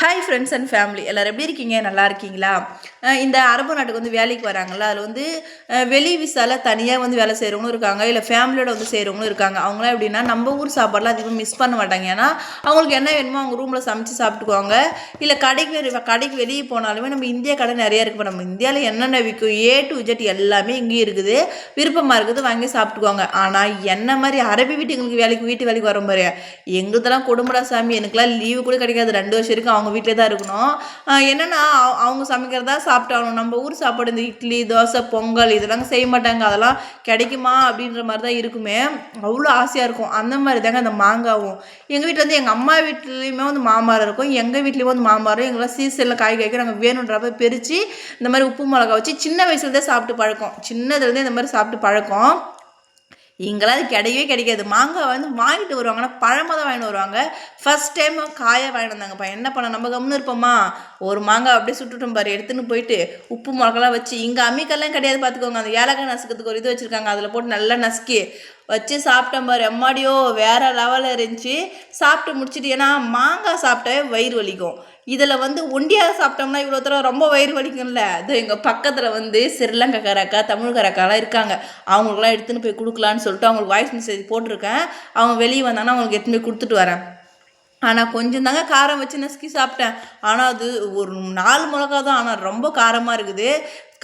Hi friends and family எல்லோரும் எப்படி இருக்கீங்க? நல்லா இருக்கீங்களா? இந்த அரபு நாட்டுக்கு வந்து வேலைக்கு வராங்கல்ல அதில் வந்து வெளி விசால தனியாக வந்து வேலை செய்கிறவங்களும் இருக்காங்க இல்லை ஃபேமிலியோட வந்து செய்கிறவங்களும் இருக்காங்க. அவங்களாம் எப்படின்னா நம்ம ஊர் சாப்பாடுலாம் அதிகமாக மிஸ் பண்ண மாட்டாங்க. ஏன்னா அவங்களுக்கு என்ன வேணுமோ அவங்க ரூமில் சமைச்சு சாப்பிட்டுக்குவாங்க. இல்லை கடைக்கு கடைக்கு வெளியே போனாலுமே நம்ம இந்தியா கடை நிறையா இருக்குது இப்போ நம்ம இந்தியாவில் என்னென்ன விற்கும் ஏ டு ஜெட் எல்லாமே இங்கேயும் இருக்குது. விருப்பமாக இருக்குது வாங்கி சாப்பிட்டுக்குவாங்க. ஆனால் என்ன மாதிரி அரபி வீட்டுங்களுக்கு வேலைக்கு வீட்டு வேலைக்கு வரும் பாரு. எங்களுதெல்லாம் குடும்படா சாமி. எனக்குலாம் லீவு கூட கிடைக்காது. ரெண்டு வருஷம் இருக்கும் அவங்க வீட்டிலே தான் இருக்கணும். என்னென்னா அவ- அவங்க சமைக்கிறதா சாப்பிட்டாலும் நம்ம ஊர் சாப்பாடு இந்த இட்லி தோசை பொங்கல் இதெல்லாம் செய்ய மாட்டாங்க. அதெல்லாம் கிடைக்குமா அப்படின்ற மாதிரி தான் இருக்குமே. அவ்வளோ ஆசையாக இருக்கும். அந்த மாதிரி தாங்க அந்த மாங்காவும். எங்கள் வீட்டில் வந்து எங்கள் அம்மா வீட்லேயுமே வந்து மாமரம் இருக்கும். எங்கள் வீட்லேயும் வந்து மாமரம் எங்களாம் சீசனில் காய் காய்க்க நாங்கள் வேணுன்றப்ப பிரித்து இந்த மாதிரி உப்பு மிளகா வச்சு சின்ன வயசுலேருந்தே சாப்பிட்டு பழக்கம். சின்னதுலேருந்தே இந்த மாதிரி சாப்பிட்டு பழக்கம். இங்கெல்லாம் அது கிடையவே கிடைக்காது. மாங்காய் வந்து வாங்கிட்டு வருவாங்க ஆனால் பழமாக தான் வாங்கிட்டு வருவாங்க. ஃபர்ஸ்ட் டைம் காயை வாங்கிட்டு வந்தாங்கப்பா என்ன பண்ண நம்ம கம்னு இருப்போமா? ஒரு மாங்காய் அப்படியே சுட்டுட்டோம் பாரு. எடுத்துன்னு போயிட்டு உப்பு மிளகெல்லாம் வச்சு இங்கே அம்மிக்கெல்லாம் கிடையாது பார்த்துக்கோங்க அந்த ஏலக்காய் நசுக்கிறதுக்கு ஒரு இது வச்சுருக்காங்க. அதில் போட்டு நல்லா நசுக்கி வச்சு சாப்பிட்டேன் பாரு. எம்மாடியோ வேறு லெவலில் இருந்துச்சு. சாப்பிட்டு முடிச்சிட்டு ஏன்னா மாங்காய் சாப்பிட்டாவே வயிறு வலிக்கும். இதில் வந்து ஒண்டியாக சாப்பிட்டோம்னா இவ்வளோ தூரம் ரொம்ப வயிறு வலிக்கும்ல. அது எங்கள் பக்கத்தில் வந்து ஸ்ரீலங்காக்காரக்கா தமிழ்காரக்காலாம் இருக்காங்க. அவங்களுக்குலாம் எடுத்துன்னு போய் கொடுக்கலான்னு சொல்லிட்டு அவங்களுக்கு வாய்ஸ் மெசேஜ் போட்டிருக்கேன். அவங்க வெளியே வந்தாங்கன்னா அவங்களுக்கு எடுத்துன்னு போய் கொடுத்துட்டு வரேன். ஆனால் கொஞ்சம் தாங்க காரம் வச்சு நசுக்கி சாப்பிட்டேன். ஆனால் அது ஒரு நாலு மிளகா தான். ஆனால் ரொம்ப காரமாக இருக்குது.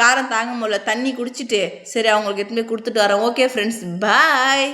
காரம் தாங்க முடியல. தண்ணி குடிச்சிட்டு. சரி அவங்களுக்கு எடுத்துன்னு போய் கொடுத்துட்டு வரேன். Okay friends bye